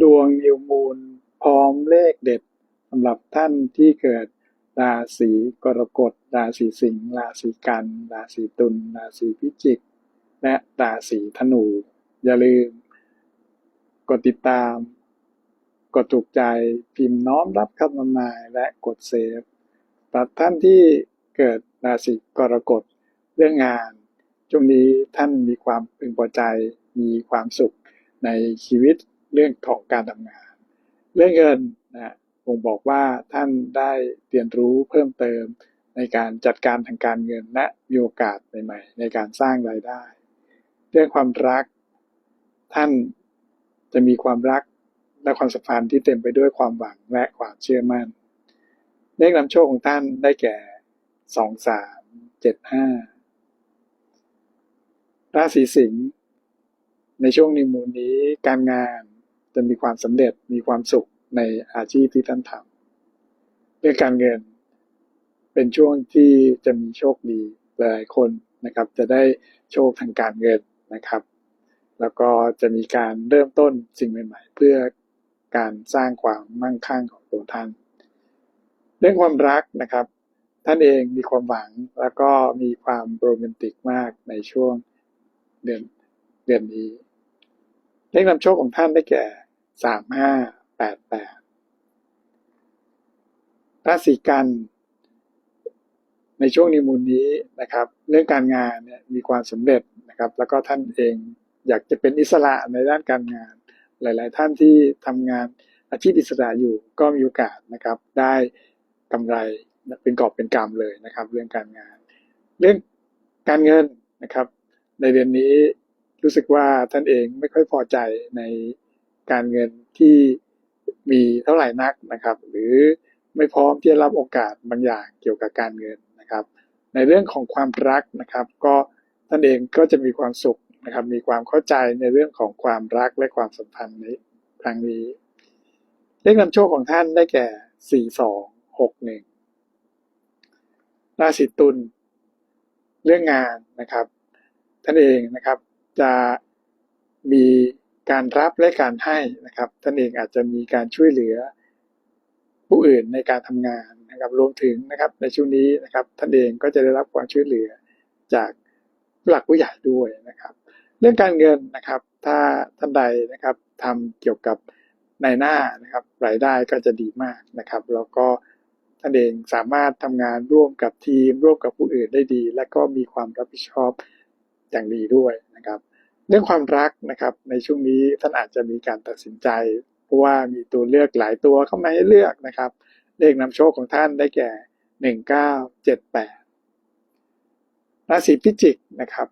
ดวงนิวมูลพร้อมเลขเด็ดสำหรับท่านที่เกิดราศีกรกฎ ราศีสิงห์ ราศีกัน ราศีตุล ราศีพิจิก และราศีธนู อย่าลืม กดติดตาม กดถูกใจ พิมพ์น้อมรับคำทำนาย และกดเซฟสำหรับท่านที่เกิดราศีกรกฎเรื่องงาน ช่วงนี้ท่านมีความพึงพอใจ มีความสุขในชีวิต เรื่องของการทำงาน เรื่องเงินนะผมบอกว่าท่านได้เรียนรู้เพิ่มเติมในการจัดการทางการเงินและมีโอกาสใหม่ๆในการสร้างรายได้ เรื่องความรัก ท่านจะมีความรักและความสัมพันธ์ที่เต็มไปด้วยความหวังและความเชื่อมั่น เลขนำโชคของท่านได้แก่สองสามเจ็ดห้าราศีสิงห์ในช่วงนิมูลนี้การงาน จะมีความสำเร็จมีความสุขในอาชีพที่ท่านทำเรื่องการเงินเป็นช่วงที่จะมีโชคดีหลายคนนะครับ จะได้โชคทางการเงินนะครับ แล้วก็จะมีการเริ่มต้นสิ่งใหม่ ๆ เพื่อการสร้างความมั่งคั่งของตัวท่าน เรื่องความรักนะครับ ท่านเองมีความหวังแล้วก็มีความโรแมนติกมากในช่วงเดือนเดือนนี้เลขนำโชคของท่านได้แก่ สามห้าแปดแปดราศีกัน ในช่วงนิมูลนี้นะครับ เรื่องการงานเนี่ยมีความสำเร็จนะครับ แล้วก็ท่านเองอยากจะเป็นอิสระในด้านการงาน หลาย ๆ ท่านที่ทำงานอาชีพอิสระอยู่ก็มีโอกาสนะครับ ได้กำไรเป็นกอบเป็นกำเลยนะครับ เรื่องการงาน เรื่องการเงินนะครับ ในเดือนนี้รู้สึกว่าท่านเองไม่ค่อยพอใจใน การเงินที่มีเท่าไหร่นักนะครับ หรือไม่พร้อมที่จะรับโอกาสบางอย่างเกี่ยวกับการเงินนะครับ ในเรื่องของความรักนะครับ ก็ท่านเองก็จะมีความสุขนะครับ มีความเข้าใจในเรื่องของความรักและความสัมพันธ์ในครั้งนี้ เลขนำโชคของท่านได้แก่ 4 2 6 1 ราศีตุลเรื่องงานนะครับ ท่านเองนะครับจะมี การรับและการให้นะครับท่านเองอาจจะมีการช่วยเหลือผู้อื่นในการทำงานนะครับรวมถึงนะครับในช่วงนี้นะครับท่านเองก็จะได้รับความช่วยเหลือจากผู้หลักผู้ใหญ่ด้วยนะครับ เรื่องการเงินนะครับ ถ้าท่านใดนะครับทำเกี่ยวกับในหน้านะครับรายได้ก็จะดีมากนะครับ แล้วก็ท่านเองสามารถทำงานร่วมกับทีม ร่วมกับผู้อื่นได้ดี และก็มีความรับผิดชอบอย่างดีด้วยนะครับ เรื่องความรักนะครับในช่วงนี้ท่านอาจจะมีการตัดสินใจ เพราะว่ามีตัวเลือกหลายตัวเข้ามาให้เลือกนะครับ เลขนำโชคของท่านได้แก่หนึ่งเก้าเจ็ดแปดราศีพิจิกนะครับ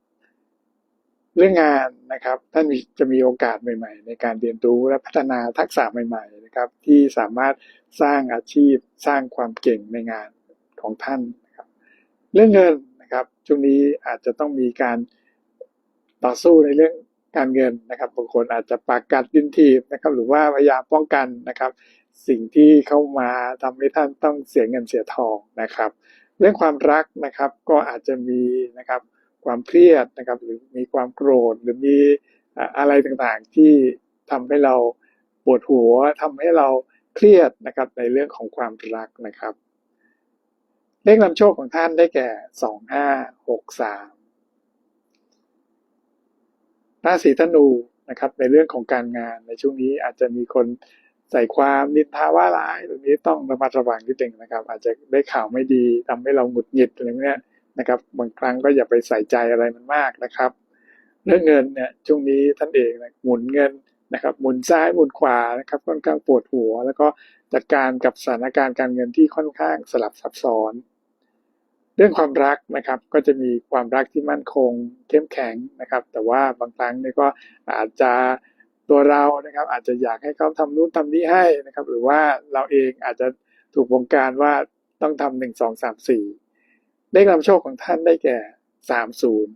เรื่องงานนะครับท่านจะมีโอกาสใหม่ ๆ ในการเรียนรู้และพัฒนาทักษะใหม่ๆนะครับ ที่สามารถสร้างอาชีพสร้างความเก่งในงานของท่านนะครับ เรื่องเงินนะครับช่วงนี้อาจจะต้องมีการ ต่อสู้ในเรื่องการเงินนะครับบางคนอาจจะปากกัดดินทีบนะครับหรือว่าพยายามป้องกันนะครับ สิ่งที่เข้ามาทำให้ท่านต้องเสียเงินเสียทองนะครับ เรื่องความรักนะครับก็อาจจะมีนะครับความเครียดนะครับหรือมีความโกรธหรือมีอะไรต่างๆที่ทำให้เราปวดหัว ทำให้เราเครียดนะครับในเรื่องของความรักนะครับ เลขนำโชคของท่านได้แก่ 2563 ราศีธนูนะครับในเรื่องของการงานในช่วงนี้อาจจะมีคนใส่ความนินทาว่าร้ายตรงนี้ต้องระมัดระวังนิดนึงนะครับ อาจจะได้ข่าวไม่ดีทำให้เราหงุดหงิดอะไรเงี้ยนะครับบางครั้งก็อย่าไปใส่ใจอะไรมันมากนะครับ เรื่องเงินเนี่ยช่วงนี้ท่านเองนะหมุนเงินนะครับหมุนซ้ายหมุนขวานะครับค่อนข้างปวดหัว แล้วก็จัดการกับสถานการณ์การเงินที่ค่อนข้างสลับซับซ้อน รื่องความรักนะครับก็จะมีความรักที่มั่นคงเข้มแข็งนะครับ แต่ว่าบางครั้งนี่ก็อาจจะตัวเรานะครับ อาจจะอยากให้เขาทำนู่นทำนี้ให้นะครับ หรือว่าเราเองอาจจะถูกวงการว่าต้องทำหนึ่งสองสามสี่เลขนำโชคของท่านได้แก่สามศูนย์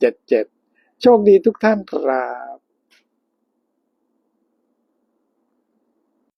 เจ็ดเจ็ดโชคดีทุกท่านครับ